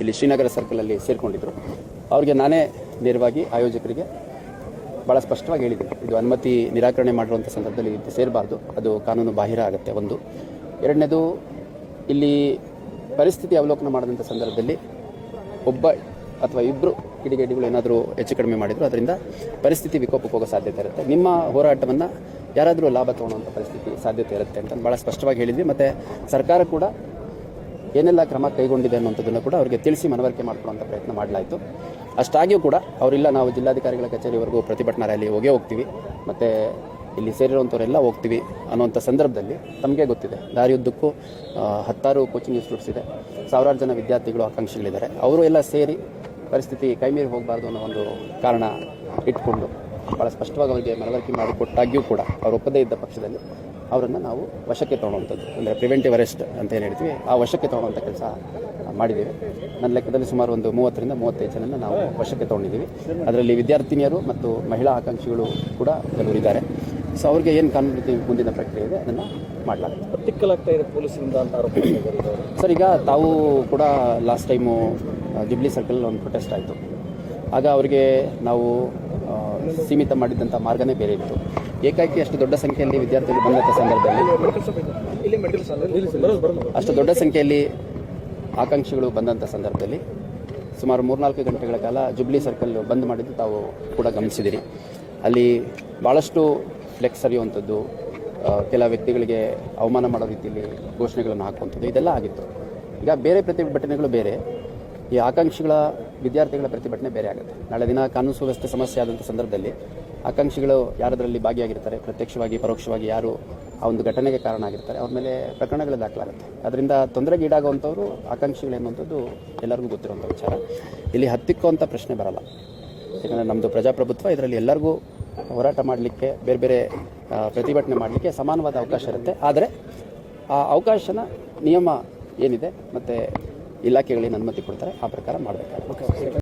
ಇಲ್ಲಿ ಶ್ರೀನಗರ ಸರ್ಕಲಲ್ಲಿ ಸೇರಿಕೊಂಡಿದ್ದರು ಅವ್ರಿಗೆ ನಾನೇ ನೇರವಾಗಿ ಆಯೋಜಕರಿಗೆ ಭಾಳ ಸ್ಪಷ್ಟವಾಗಿ ಹೇಳಿದ್ದೀನಿ. ಇದು ಅನುಮತಿ ನಿರಾಕರಣೆ ಮಾಡಿರುವಂಥ ಸಂದರ್ಭದಲ್ಲಿ ಇದು ಸೇರಬಾರ್ದು. ಅದು ಕಾನೂನು ಬಾಹಿರ ಆಗುತ್ತೆ ಒಂದು. ಎರಡನೇದು, ಇಲ್ಲಿ ಪರಿಸ್ಥಿತಿ ಅವಲೋಕನ ಮಾಡಿದಂಥ ಸಂದರ್ಭದಲ್ಲಿ ಒಬ್ಬ ಅಥವಾ ಇಬ್ಬರು ಕಿಡಿಗೇಡಿಗಳು ಏನಾದರೂ ಹೆಚ್ಚು ಕಡಿಮೆ ಮಾಡಿದ್ರು, ಅದರಿಂದ ಪರಿಸ್ಥಿತಿ ವಿಕೋಪಕ್ಕೆ ಹೋಗೋ ಸಾಧ್ಯತೆ ಇರುತ್ತೆ. ನಿಮ್ಮ ಹೋರಾಟವನ್ನು ಯಾರಾದರೂ ಲಾಭ ತಗೊಳ್ಳುವಂಥ ಪರಿಸ್ಥಿತಿ ಸಾಧ್ಯತೆ ಇರುತ್ತೆ ಅಂತ ಭಾಳ ಸ್ಪಷ್ಟವಾಗಿ ಹೇಳಿದ್ವಿ ಮತ್ತು ಸರ್ಕಾರ ಕೂಡ ಏನೆಲ್ಲ ಕ್ರಮ ಕೈಗೊಂಡಿದೆ ಅನ್ನುವಂಥದ್ದನ್ನು ಕೂಡ ಅವರಿಗೆ ತಿಳಿಸಿ ಮನವರಿಕೆ ಮಾಡ್ಕೊಳ್ಳುವಂಥ ಪ್ರಯತ್ನ ಮಾಡಲಾಯಿತು. ಅಷ್ಟಾಗಿಯೂ ಕೂಡ ಅವರಿಲ್ಲ, ನಾವು ಜಿಲ್ಲಾಧಿಕಾರಿಗಳ ಕಚೇರಿವರೆಗೂ ಪ್ರತಿಭಟನಾ ರ್ಯಾಲಿ ಹೋಗೇ ಹೋಗ್ತೀವಿ. ಮತ್ತು ಇಲ್ಲಿ ಸೇರಿರುವಂಥವರೆಲ್ಲ ಹೋಗ್ತೀವಿ ಅನ್ನುವಂಥ ಸಂದರ್ಭದಲ್ಲಿ ತಮಗೆ ಗೊತ್ತಿದೆ. ದಾರಿಯುದ್ದಕ್ಕೂ ಹತ್ತಾರು ಕೋಚಿಂಗ್ ಇನ್ಸ್ಟಿಟ್ಯೂಟ್ಸ್ ಇದೆ. ಸಾವಿರಾರು ಜನ ವಿದ್ಯಾರ್ಥಿಗಳು ಆಕಾಂಕ್ಷಿಗಳಿದ್ದಾರೆ. ಅವರು ಎಲ್ಲ ಸೇರಿ ಪರಿಸ್ಥಿತಿ ಕೈಮೀರಿ ಹೋಗಬಾರ್ದು ಅನ್ನೋ ಒಂದು ಕಾರಣ ಇಟ್ಕೊಂಡು ಭಾಳ ಸ್ಪಷ್ಟವಾಗಿ ಅವರಿಗೆ ಮನವರಿಕೆ ಮಾಡಿಕೊಟ್ಟಾಗ್ಯೂ ಕೂಡ ಅವರು ಒಪ್ಪದೇ ಇದ್ದ ಪಕ್ಷದಲ್ಲಿ ಅವರನ್ನು ನಾವು ವಶಕ್ಕೆ ತಗೊಳ್ಳುವಂಥದ್ದು ಅಂದರೆ ಪ್ರಿವೆಂಟಿವ್ ಅರೆಸ್ಟ್ ಅಂತ ಏನು ಹೇಳ್ತೀವಿ ಆ ವಶಕ್ಕೆ ತಗೊಳ್ಳುವಂಥ ಕೆಲಸ ಮಾಡಿದ್ದೇವೆ. ನನ್ನ ಲೆಕ್ಕದಲ್ಲಿ ಸುಮಾರು ಒಂದು ಮೂವತ್ತರಿಂದ ಮೂವತ್ತೈದು ಜನನ ನಾವು ವಶಕ್ಕೆ ತಗೊಂಡಿದ್ದೀವಿ. ಅದರಲ್ಲಿ ವಿದ್ಯಾರ್ಥಿನಿಯರು ಮತ್ತು ಮಹಿಳಾ ಆಕಾಂಕ್ಷಿಗಳು ಕೂಡ ಕೆಲವರು ಇದ್ದಾರೆ. ಸೊ ಅವ್ರಿಗೆ ಏನು ಕಾನೂನು ರೀತಿ ಮುಂದಿನ ಪ್ರಕ್ರಿಯೆ ಇದೆ ಅದನ್ನು ಮಾಡಲಾಗುತ್ತೆ. ಇದೆ ಪೊಲೀಸರಿಂದ ಅಂತ. ಸರ್ ಈಗ ತಾವು ಕೂಡ ಲಾಸ್ಟ್ ಟೈಮು ಜಿಬ್ಲಿ ಸರ್ಕಲ್ ಒಂದು ಪ್ರೊಟೆಸ್ಟ್ ಆಯಿತು. ಆಗ ಅವರಿಗೆ ನಾವು ಸೀಮಿತ ಮಾಡಿದ್ದಂಥ ಮಾರ್ಗನೇ ಬೇರೆ ಇತ್ತು. ಏಕಾಏಕಿ ಅಷ್ಟು ದೊಡ್ಡ ಸಂಖ್ಯೆಯಲ್ಲಿ ವಿದ್ಯಾರ್ಥಿಗಳು ಬಂದಂಥ ಸಂದರ್ಭದಲ್ಲಿ ಅಷ್ಟು ದೊಡ್ಡ ಸಂಖ್ಯೆಯಲ್ಲಿ ಆಕಾಂಕ್ಷಿಗಳು ಬಂದಂಥ ಸಂದರ್ಭದಲ್ಲಿ ಸುಮಾರು ಮೂರ್ನಾಲ್ಕು ಗಂಟೆಗಳ ಕಾಲ ಜುಬ್ಲಿ ಸರ್ಕಲ್ ಬಂದ್ ಮಾಡಿದ್ದು ತಾವು ಕೂಡ ಗಮನಿಸಿದಿರಿ. ಅಲ್ಲಿ ಭಾಳಷ್ಟು ಫ್ಲೆಕ್ಸ್ ಸರಿಯುವಂಥದ್ದು ಕೆಲ ವ್ಯಕ್ತಿಗಳಿಗೆ ಅವಮಾನ ಮಾಡೋ ರೀತಿಯಲ್ಲಿ ಘೋಷಣೆಗಳನ್ನು ಹಾಕುವಂಥದ್ದು ಇದೆಲ್ಲ ಆಗಿತ್ತು. ಈಗ ಬೇರೆ ಪ್ರತಿಭಟನೆಗಳು ಬೇರೆ. ಈ ಆಕಾಂಕ್ಷಿಗಳ ವಿದ್ಯಾರ್ಥಿಗಳ ಪ್ರತಿಭಟನೆ ಬೇರೆ ಆಗುತ್ತೆ. ನಾಳೆ ದಿನ ಕಾನೂನು ಸುವ್ಯವಸ್ಥೆ ಸಮಸ್ಯೆ ಆದಂಥ ಸಂದರ್ಭದಲ್ಲಿ ಆಕಾಂಕ್ಷಿಗಳು ಯಾರದರಲ್ಲಿ ಭಾಗಿಯಾಗಿರ್ತಾರೆ, ಪ್ರತ್ಯಕ್ಷವಾಗಿ, ಪರೋಕ್ಷವಾಗಿ ಯಾರು ಆ ಒಂದು ಘಟನೆಗೆ ಕಾರಣ ಆಗಿರ್ತಾರೆ, ಅವ್ರ ಮೇಲೆ ಪ್ರಕರಣಗಳು ದಾಖಲಾಗುತ್ತೆ. ಅದರಿಂದ ತೊಂದರೆಗೆ ಈಡಾಗುವಂಥವ್ರು ಆಕಾಂಕ್ಷಿಗಳು ಎನ್ನುವಂಥದ್ದು ಎಲ್ಲರಿಗೂ ಗೊತ್ತಿರುವಂಥ ವಿಚಾರ. ಇಲ್ಲಿ ಹತ್ತಿಕ್ಕುವಂಥ ಪ್ರಶ್ನೆ ಬರಲ್ಲ. ಯಾಕಂದರೆ ನಮ್ಮದು ಪ್ರಜಾಪ್ರಭುತ್ವ, ಇದರಲ್ಲಿ ಎಲ್ಲರಿಗೂ ಹೋರಾಟ ಮಾಡಲಿಕ್ಕೆ, ಬೇರೆ ಬೇರೆ ಪ್ರತಿಭಟನೆ ಮಾಡಲಿಕ್ಕೆ ಸಮಾನವಾದ ಅವಕಾಶ ಇರುತ್ತೆ. ಆದರೆ ಆ ಅವಕಾಶನ ನಿಯಮ ಏನಿದೆ, ಮತ್ತು ಇಲಾಖೆಗಳೇನು ಅನುಮತಿ ಕೊಡ್ತಾರೆ ಆ ಪ್ರಕಾರ ಮಾಡಬೇಕಾಗುತ್ತೆ.